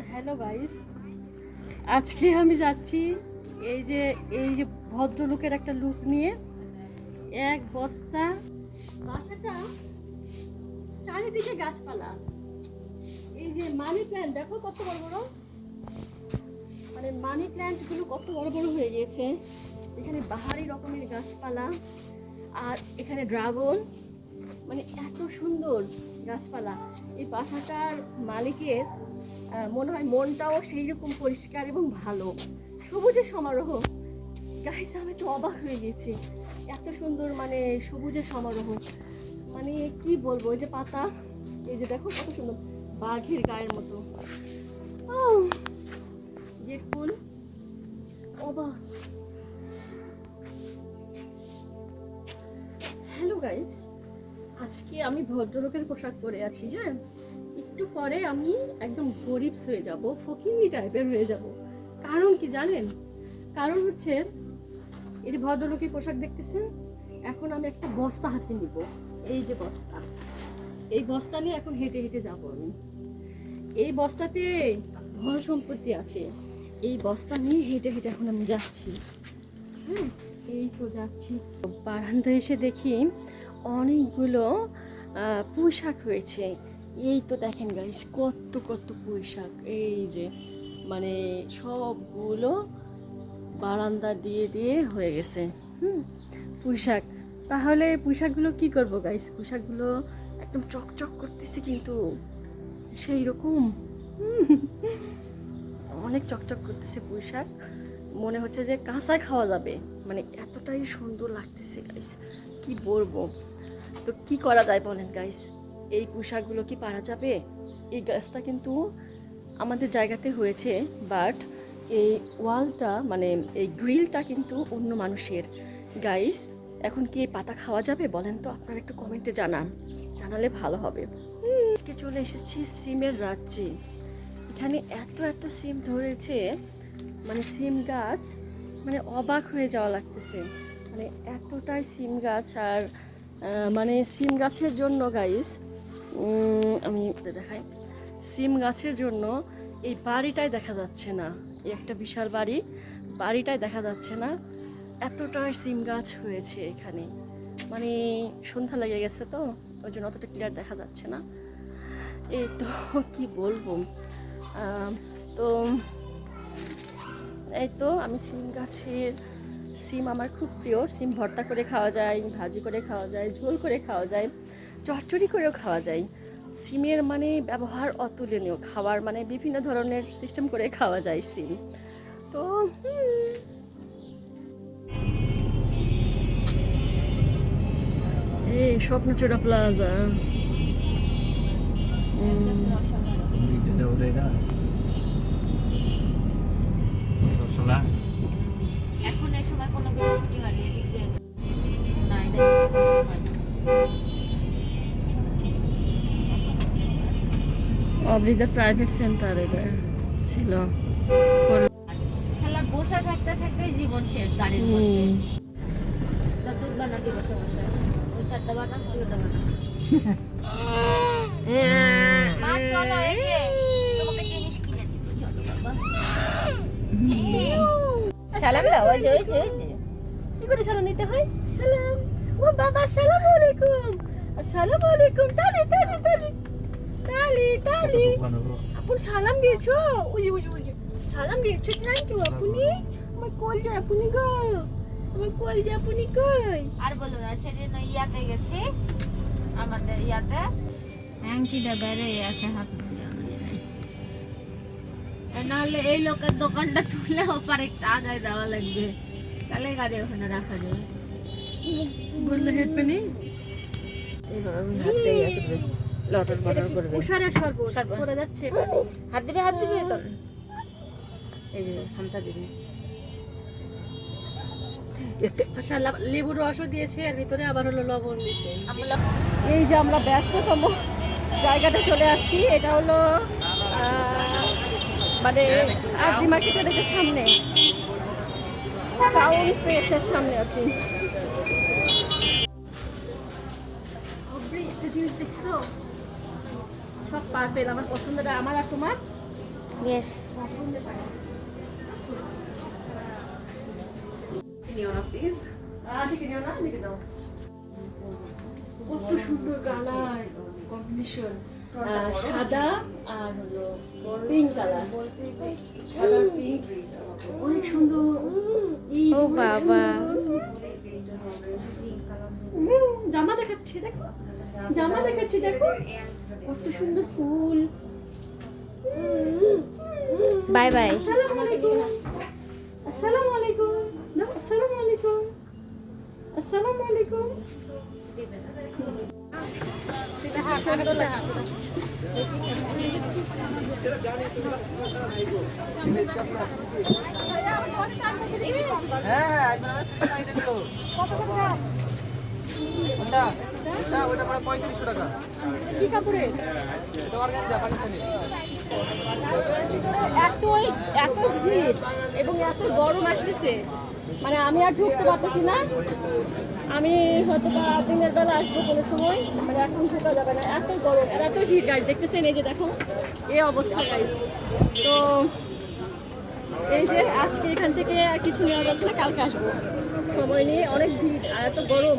Hello guys আজকে আমি যাচ্ছি এই যে এই যে ভদ্রলোকের একটা লুক নিয়ে। এক বস্তা, বাসাটা চারিদিকে গাছপালা। এই যে মানি প্ল্যান্ট দেখো কত বড় বড়। মানে মানি প্ল্যান্টগুলো কত বড় বড় হয়ে গিয়েছে। এখানে বাহারি রকমের গাছপালা আর এখানে ড্রাগন মানে এত সুন্দর। গাছপালা, এই বাসাটার মালিকের মনে হয় মনটাও সেই রকম পরিষ্কার এবং ভালো। সবুজের সমারোহ। গাইস আমি তো অবাক হয়ে গেছি। এত সুন্দর মানে সবুজের সমারোহ। মানে কি বলব ওই যে পাতা, এই যে দেখো কত সুন্দর, বাঘের গায়ের মতো। গেট ফুল। অবাক। হ্যালো গাইস আজকে আমি ভদ্রলোকের পোশাক পরে আছি হ্যাঁ? একটু পরে আমি একদম গরিব হয়ে যাব ফকিনি টাইপের হয়ে যাব। কারণ কি জানেন? কারণ হচ্ছে, এই যে ভদ্রলোকের পোশাক দেখতেছেন? এখন আমি একটা বস্তা হাতে নিব। এই যে বস্তা। এই বস্তা নিয়ে এখন হেঁটে হেঁটে যাব আমি। এই বস্তাতে ধন সম্পত্তি আছে। এই বস্তা নিয়ে হেঁটে হেঁটে এখন আমি যাচ্ছি। হ্যাঁ এই তো যাচ্ছি। বারান্দায় এসে দেখি অনেকগুলো পুঁই হয়েছে। এই তো দেখেন গাইস কত কত পুঁই শাক এই যে মানে সবগুলো বারান্দা দিয়ে দিয়ে হয়ে গেছে। হুম পুঁই শাক তাহলে পুঁই শাকগুলো কী করব গাইস পুঁই শাকগুলো একদম চকচক করতেছে কিন্তু সেই রকম অনেক চকচক করতেছে পুঁই শাক মনে হচ্ছে যে কাঁচা খাওয়া যাবে। মানে এতটাই সুন্দর লাগতেছে গাইস কি বলব? তো কি করা যায় বলেন গাইস এই পোশাকগুলো কি পারা যাবে? এই গাছটা কিন্তু আমাদের জায়গাতে হয়েছে বাট এই ওয়ালটা মানে এই গ্রিলটা কিন্তু অন্য মানুষের। গাইস এখন কি এই পাতা খাওয়া যাবে বলেন তো? আপনারা একটু কমেন্টে জানান। জানালে ভালো হবে। আজকে চলে এসেছি সিমের রাজ্যে। এখানে এত এত সিম ধরেছে। মানে সিম গাছ মানে অবাক হয়ে যাওয়া লাগতেছে। মানে এতটাই সিম গাছ আর মানে সিম গাছের জন্য গাইস আমি দেখাই। সিম গাছের জন্য এই বাড়িটাই দেখা যাচ্ছে না। এই একটা বিশাল বাড়ি, বাড়িটাই দেখা যাচ্ছে না। এতটাই সিম গাছ হয়েছে এখানে। মানে সন্ধ্যা লেগে গেছে তো, ওই জন্য অতটা ক্লিয়ার দেখা যাচ্ছে না। এই তো, কি বলব? তো এই তো, আমি সিম গাছের সিম আমার খুব প্রিয়। সিম ভর্তা করে খাওয়া যায়, ভাজি করে খাওয়া যায়, ঝোল করে খাওয়া যায়, চচ্চড়ি করেও খাওয়া যায়। সিমের মানে ব্যবহার অতুলনীয়। খাওয়ার মানে বিভিন্ন ধরনের সিস্টেম করে খাওয়া যায় সিম। তো এই স্বপ্নচূড়া প্লাজা অবলিদার প্রাইভেট সেন্টার এটা ছিল। বসে থাকতে থাকতে জীবন শেষ গাড়ির মধ্যে। দুধ বানাতে বসে বসে। ওই চারটা বানান তুই বানান। মা চলো তোমাকে জিনিস কিনে দিব চলো বাবা। সালাম দাও ওই যে ওই যে ওই যে। কি করে সালাম নিতে হয়? সালাম। ও বাবা আসসালামু আলাইকুম। আসসালামু আলাইকুম। তালি তালি তালি। তালি তালি। Ano সালাম দিয়েছ? উজি উজি উজি সালাম দিয়েছ? থ্যাংক ইউ আপনি? আমার কল যে আপনি গো? আমার কল যে আপনি কই? আর বলো না সেদিন ইয়াতে গেছি। আমাদের ইয়াতে। হ্যাংকিটা বেড়ে আছে হাত নাহলে এই লোকের দোকানটা তুলে ওপারে একটু আগায় দেওয়া লাগবে। তাহলে গাড়ি ওখানে রাখা যাবে। বললে হেডপেনি এইভাবে আমি হাত লটর বটর করবে উষারে সর্বত। করে যাচ্ছে হাত দিবে হাত দিবে তোর এই যে হামসা দিবে লেবুর রসও দিয়েছে আর ভিতরে আবার হলো লবণ দিয়েছে। এই যে আমরা ব্যস্ততম জায়গাতে চলে আসছি এটা হলো মানে আরডি মার্কেটের যে সামনে টাউন প্রেসের সামনে আছি। একটা জিনিস দেখছ? সব পার্পেল আমার পছন্দের আমার আর তোমার? ইয়েস আচ্ছা কিনিও না লিখে দাও। কত সুন্দর কালার কম্বিনেশন সাদা আর হলো পিঙ্ক কালার সাদা পিঙ্ক অনেক সুন্দর। এই ও বাবা। সুন্দর। উম, জামা দেখাচ্ছি দেখো। জামা দেখাচ্ছি দেখো। কত সুন্দর ফুল। Bye bye. আসসালামু আলাইকুম। আসসালামু আলাইকুম। না আসসালামু আলাইকুম। আসসালামু আলাইকুম। কি এতই এত ভিড় এবং এত গরম আসতেছে। মানে আমি আর ঢুকতে পারতেছি না। আমি হয়তো বা দিনের বেলা আসব কোনো সময় মানে এখন ঢোকা যাবে না। এত গরম আর এত ভিড় গাছ দেখতেছেন এই যে দেখো এ অবস্থা গাইস তো এই যে আজকে এখান থেকে আর কিছু নেওয়া যাচ্ছে না কালকে আসব। সময় নিয়ে অনেক ভিড় আর এত গরম।